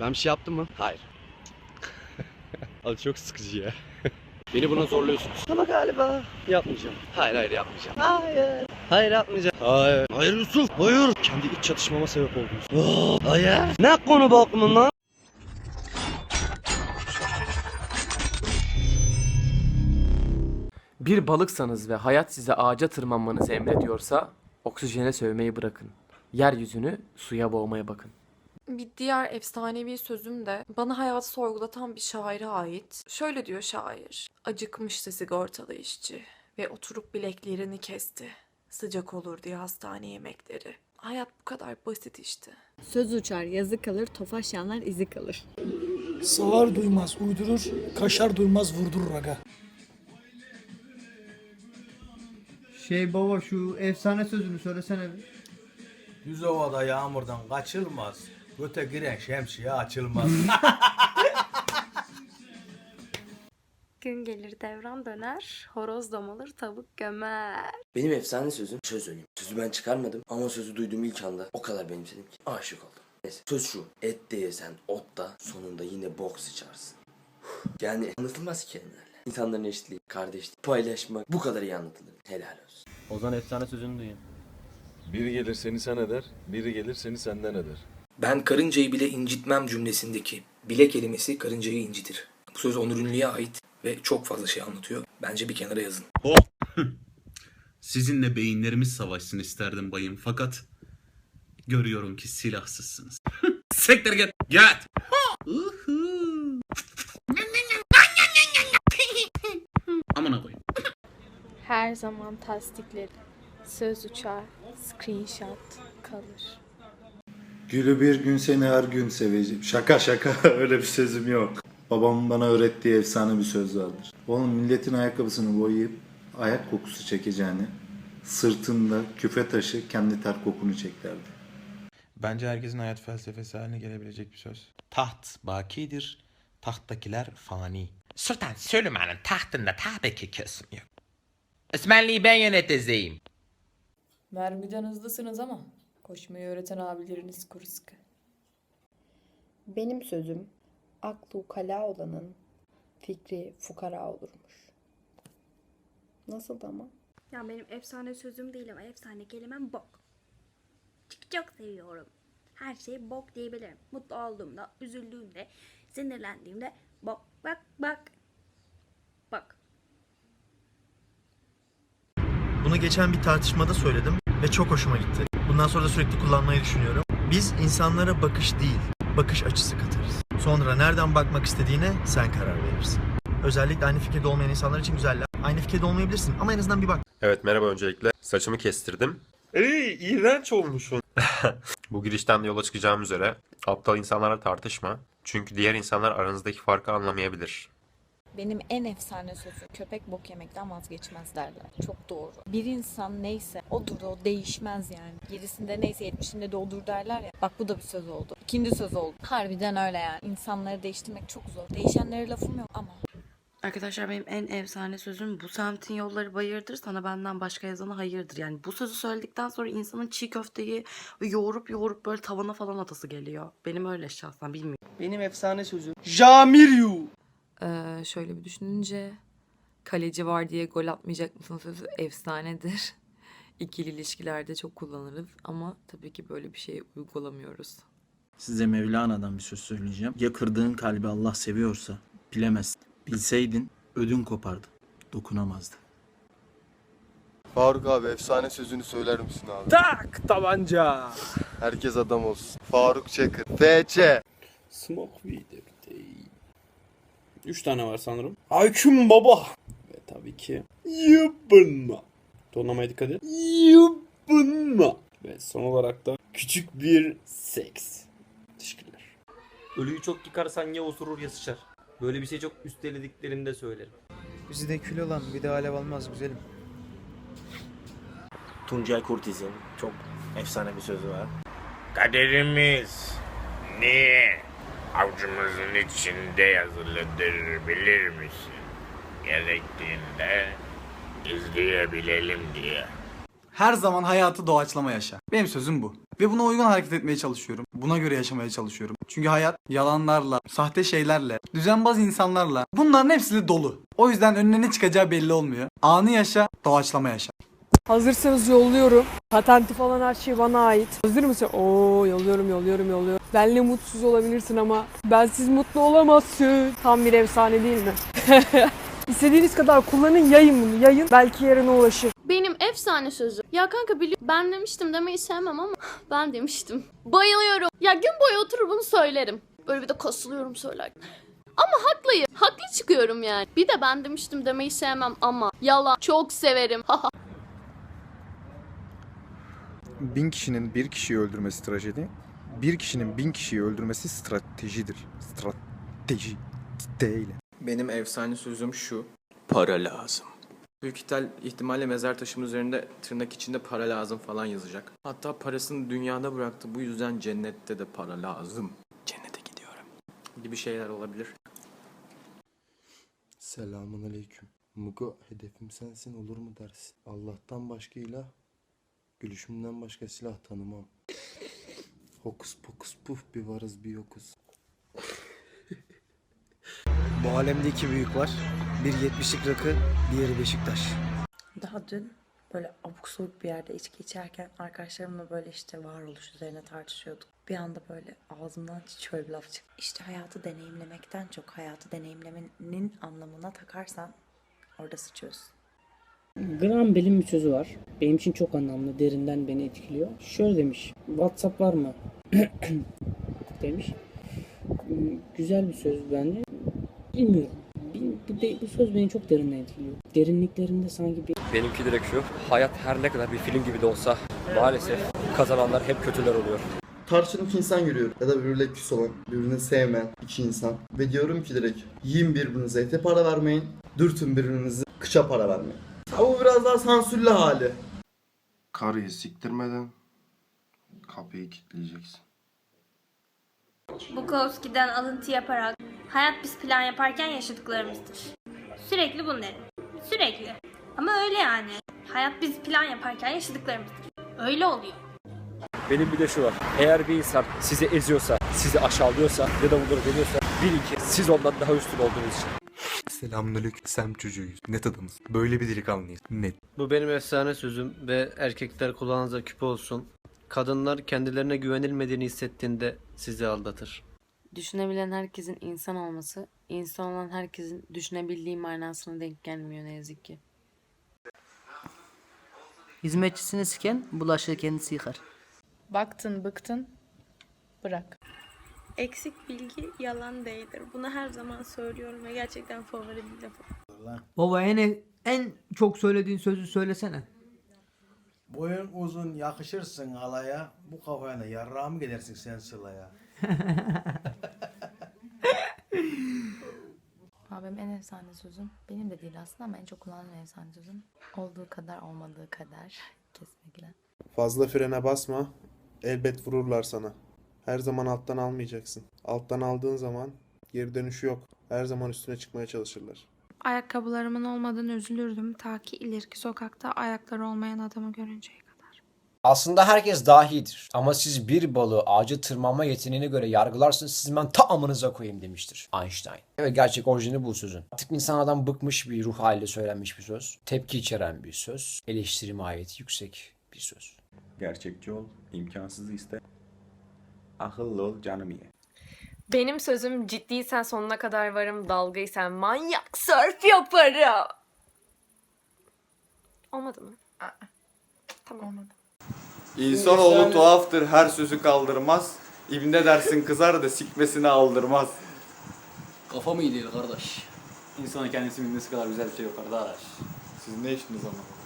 Ben bir şey yaptım mı? Hayır. Abi çok sıkıcı ya. Beni buna zorluyorsunuz. Ama galiba yapmayacağım. Hayır hayır yapmayacağım. Hayır. Hayır yapmayacağım. Hayır. Hayır Yusuf. Hayır. Kendi iç çatışmama sebep oldunuz. Oh, hayır. Ne konu bakımın lan? Bir balıksanız ve hayat size ağaca tırmanmanızı emrediyorsa oksijene sövmeyi bırakın. Yeryüzünü suya boğmaya bakın. Bir diğer efsanevi sözüm de bana hayatı sorgulatan bir şaire ait. Şöyle diyor şair. Acıkmıştı sigortalı işçi ve oturup bileklerini kesti. Sıcak olur diye hastane yemekleri. Hayat bu kadar basit işte. Söz uçar, yazı kalır, tofaş yanlar, izi kalır. Sağır duymaz uydurur, kaşar duymaz vurdurur aga. Şey baba şu efsane sözünü söylesene bir. Düz ovada yağmurdan kaçılmaz. Göte giren şemsiye açılmaz. Gün gelir devran döner, horoz domalır tavuk gömer. Benim efsane sözüm söz önüm. Sözü ben çıkarmadım ama sözü duyduğum ilk anda o kadar benimsedim ki aşık oldum. Neyse söz şu. Et de yesen ot da sonunda yine bok sıçarsın. Yani anlatılmaz kelimelerle. İnsanların eşitliği, kardeşlik, paylaşmak bu kadar iyi anlatılır. Helal olsun. Ozan efsane sözünü duyun. Biri gelir seni sen eder, biri gelir seni senden eder. Ben karıncayı bile incitmem cümlesindeki bile kelimesi karıncayı incitir. Bu söz Onur Ünlü'ye ait ve çok fazla şey anlatıyor. Bence bir kenara yazın. Sizinle beyinlerimiz savaşsın isterdim bayım fakat görüyorum ki silahsızsınız. Sektir git. Git. Amına koyayım. Her zaman tasdikleri. Söz uçar, screenshot kalır. Gülü bir gün seni her gün seveceğim. Şaka şaka öyle bir sözüm yok. Babamın bana öğrettiği efsane bir söz vardır. Oğlum milletin ayakkabısını boyayıp ayak kokusu çekeceğini sırtında küfe taşı kendi ter kokunu çek derdi. Bence herkesin hayat felsefesi haline gelebilecek bir söz. Taht bakidir, tahttakiler fani. Sultan Süleyman'ın tahtında tabii ki kesim yok. Osmanlı'yı ben yöneteceğim. Mermiden hızlısınız ama koşmayı öğreten abileriniz kuru sıkı. Benim sözüm, aklı ukala olanın fikri fukara olurmuş. Nasıldı ama? Ya benim efsane sözüm değil ama efsane kelimem bok. Çok çok seviyorum. Her şey bok diyebilirim. Mutlu olduğumda, üzüldüğümde, sinirlendiğimde bok bak bak. Bak. Bunu geçen bir tartışmada söyledim ve çok hoşuma gitti. Bundan sonra da sürekli kullanmayı düşünüyorum. Biz insanlara bakış değil, bakış açısı katarız. Sonra nereden bakmak istediğine sen karar verirsin. Özellikle aynı fikirde olmayan insanlar için güzeller. Aynı fikirde olmayabilirsin ama en azından bir bak. Evet merhaba öncelikle. Saçımı kestirdim. Ey iğrenç olmuşsun. Bu girişten de yola çıkacağım üzere aptal insanlara tartışma. Çünkü diğer insanlar aranızdaki farkı anlamayabilir. Benim en efsane sözüm köpek bok yemekten vazgeçmez derler. Çok doğru. Bir insan neyse odur o değişmez yani. Gerisinde neyse yetmişinde de odur derler ya. Bak bu da bir söz oldu. İkinci söz oldu. Harbiden öyle yani. İnsanları değiştirmek çok zor. Değişenlere lafım yok ama. Arkadaşlar benim en efsane sözüm bu semtin yolları bayırdır sana benden başka yazana hayırdır. Yani bu sözü söyledikten sonra insanın çiğ köfteyi yoğurup yoğurup böyle tavana falan atası geliyor. Benim öyle şahsen bilmiyorum. Benim efsane sözüm. Jamiryu. Ee, şöyle bir düşününce kaleci var diye gol atmayacak mısın sözü efsanedir. İkili ilişkilerde çok kullanırız ama tabii ki böyle bir şey uygulamıyoruz. Size Mevlana'dan bir söz söyleyeceğim. Ya kırdığın kalbi Allah seviyorsa bilemez. Bilseydin ödün kopardı. Dokunamazdı. Faruk abi efsane sözünü söyler misin abi? Tak tabanca. Herkes adam olsun. Faruk Çakır. FC. Smoke weed every day. Üç tane var sanırım. Hayküm baba. Ve tabii ki yıpınma. Tonlamaya dikkat et. Yıpınma. Ve son olarak da küçük bir seks. Teşekkürler. Ölüyü çok yıkarsan ya osurur ya sıçar. Böyle bir şey çok üstelediklerinde söylerim. Bizi de kül olan bir de alev almaz güzelim. Tuncel Kurtiz'in çok efsane bir sözü var. Kaderimiz niye avucumuzun içinde yazılıdır bilir misin? Gerektiğinde izleyebilelim diye. Her zaman hayatı doğaçlama yaşa. Benim sözüm bu. Ve buna uygun hareket etmeye çalışıyorum. Buna göre yaşamaya çalışıyorum. Çünkü hayat yalanlarla, sahte şeylerle, düzenbaz insanlarla bunların hepsiyle dolu. O yüzden önüne ne çıkacağı belli olmuyor. Anı yaşa, doğaçlama yaşa. Hazırsanız yolluyorum. Patenti falan her şey bana ait. Hazır mısın? Oo yolluyorum yolluyorum yolluyorum. Benle mutsuz olabilirsin ama bensiz mutlu olamazsın. Tam bir efsane değil mi? İstediğiniz kadar kullanın yayın bunu yayın. Belki yarına ulaşır. Benim efsane sözü. Ya kanka biliyorum ben demiştim demeyi sevmem ama ben demiştim. Bayılıyorum. Ya gün boyu oturur bunu söylerim. Böyle bir de kasılıyorum söylerken. Ama haklıyım. Haklı çıkıyorum yani. Bir de ben demiştim demeyi sevmem ama yalan. Çok severim. Bin kişinin bir kişiyi öldürmesi trajedi. Bir kişinin bin kişiyi öldürmesi stratejidir. Strateji değil. Benim efsane sözüm şu. Para lazım. Büyük ihtimal, ihtimalle mezar taşım üzerinde tırnak içinde para lazım falan yazacak. Hatta parasını dünyada bıraktı. Bu yüzden cennette de para lazım. Cennete gidiyorum. Gibi şeyler olabilir. Selamun aleyküm. Mugo hedefim sensin olur mu dersin? Allah'tan başka ilah, gülüşümden başka silah tanımam. Hokus pokus puf bir varız bir yokuz. Bu alemde iki büyük var. Bir 70'lik rakı, diğeri Beşiktaş. Daha dün böyle abuk sabuk bir yerde içki içerken arkadaşlarımla böyle işte varoluş üzerine tartışıyorduk. Bir anda böyle ağzımdan şöyle bir laf çıktı. İşte hayatı deneyimlemekten çok hayatı deneyimlemenin anlamına takarsan orada sıçıyorsun. Graham Bell'in bir sözü var. Benim için çok anlamlı, derinden beni etkiliyor. Şöyle demiş, WhatsApp var mı? demiş. Hmm, Güzel bir söz bence. Bilmiyorum. Bil- Bu, de- bu söz beni çok derinden etkiliyor. Derinliklerinde sanki bir Benimki direkt şu. Hayat her ne kadar bir film gibi de olsa maalesef kazananlar hep kötüler oluyor. İki insan görüyorum ya da birbiriyle küs olan, birbirini sevmeyen iki insan. Ve diyorum ki direkt yiyin birbirinize ete para vermeyin, dürtün birbirinizi kıça para vermeyin. Ama bu biraz daha sansürlü hali. Karıyı siktirmeden kapıyı kilitleyeceksin. Bukowski'den alıntı yaparak hayat biz plan yaparken yaşadıklarımızdır. Sürekli bunu derim. Sürekli. Ama öyle yani. Hayat biz plan yaparken yaşadıklarımızdır. Öyle oluyor. Benim bir de şu var. Eğer bir insan sizi eziyorsa, sizi aşağılıyorsa ya da bunları deniyorsa bilin ki siz ondan daha üstün olduğunuz için. Selamünaleyküm. Sem çocuğuyuz. Net adamız. Böyle bir delikanlıyız. Net. Bu benim efsane sözüm ve erkekler kulağınıza küpe olsun. Kadınlar kendilerine güvenilmediğini hissettiğinde sizi aldatır. Düşünebilen herkesin insan olması, insan olan herkesin düşünebildiği manasına denk gelmiyor ne yazık ki. Hizmetçisini siken bulaşığı kendisi yıkar. Baktın bıktın bırak. Eksik bilgi yalan değildir. Bunu her zaman söylüyorum ve gerçekten favori bir lafım. Baba en en çok söylediğin sözü söylesene. Boyun uzun yakışırsın alaya. Bu kafayla yarrağa mı gidersin sen sılaya? Abim en efsane sözüm, benim de değil aslında ama en çok kullanılan efsane sözüm. Olduğu kadar olmadığı kadar kesinlikle. Fazla frene basma. Elbet vururlar sana. Her zaman alttan almayacaksın. Alttan aldığın zaman geri dönüşü yok. Her zaman üstüne çıkmaya çalışırlar. Ayakkabılarımın olmadığını üzülürdüm ta ki ileriki sokakta ayakları olmayan adamı görünceye kadar. Aslında herkes dahidir. Ama siz bir balığı ağaca tırmanma yeteneğine göre yargılarsınız siz ben ta amınıza koyayım demiştir Einstein. Evet gerçek orijinali bu sözün. Artık insanlardan bıkmış bir ruh haliyle söylenmiş bir söz. Tepki içeren bir söz. Eleştiri mahiyeti yüksek bir söz. Gerçekçi ol, imkansızı iste. Akıllı ol, canım ye. Benim sözüm ciddiysen sonuna kadar varım, dalgaysan manyak surf yaparım. Olmadı mı? Tamam. Olmadı. İnsanoğlu tuhaftır her sözü kaldırmaz. İbne dersin kızar da sikmesini aldırmaz. Kafa mı iyi değil kardeş? İnsanın kendisi bilmesi kadar güzel bir şey yok kardeş. Siz ne işiniz ama?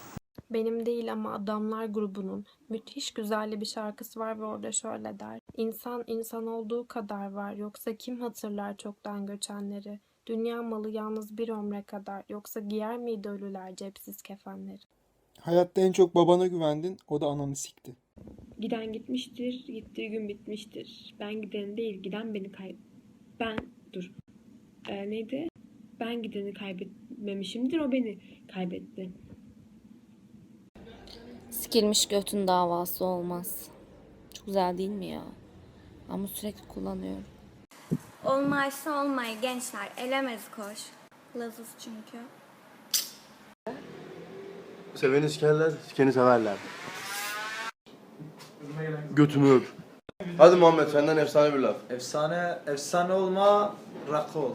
Benim değil ama Adamlar grubunun müthiş güzel bir şarkısı var ve orada şöyle der. İnsan insan olduğu kadar var yoksa kim hatırlar çoktan göçenleri? Dünya malı yalnız bir ömre kadar yoksa giyer miydi ölüler cepsiz kefenleri? Hayatta en çok babana güvendin, o da ananı sikti. Giden gitmiştir, gittiği gün bitmiştir. Ben giden değil, giden beni kay... Ben, dur. Ee, neydi? Ben gideni kaybetmemişimdir, o beni kaybetti. Sikilmiş götün davası olmaz. Çok güzel değil mi ya? Ama sürekli kullanıyorum. Olmazsa olmayı gençler elemez koş. Lazız çünkü. Seveni sikerler, sikeni severler. Götümü öp. Hadi Muhammed senden efsane bir laf. Efsane, efsane olma, rakı ol.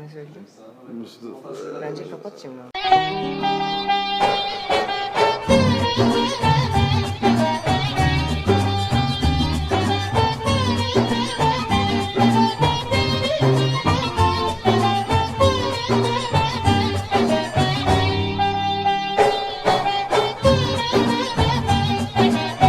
Ne söyledin? Bence kapat şimdi.